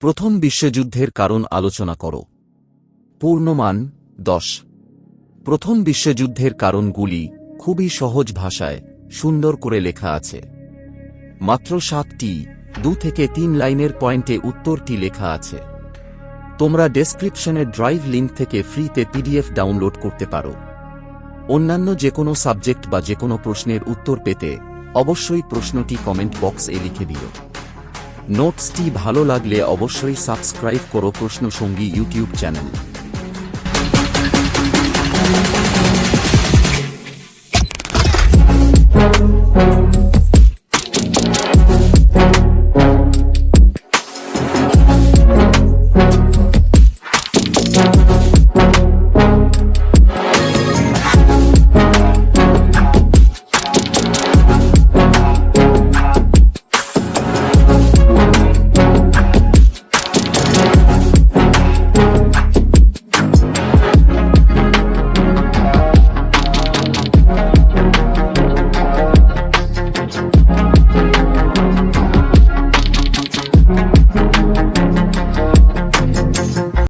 প্রথম বিশ্বযুদ্ধের কারণ আলোচনা করো। পূর্ণমান, দশ। প্রথম বিশ্বযুদ্ধের কারণগুলি খুবই সহজ ভাষায়, সুন্দর করে লেখা আছে। মাত্র সাতটি, দু থেকে তিন লাইনের পয়েন্টে উত্তরটি লেখা আছে। তোমরা ডেসক্রিপশনের ড্রাইভ লিঙ্ক থেকে ফ্রিতে পিডিএফ ডাউনলোড করতে পারো। অন্যান্য যে কোনো সাবজেক্ট বা যে কোনো প্রশ্নের উত্তর পেতে অবশ্যই প্রশ্নটি কমেন্ট বক্সে লিখে দিও। নোটসটি ভালো লাগলে অবশ্যই সাবস্ক্রাইব করো Proshnosongi YouTube channel.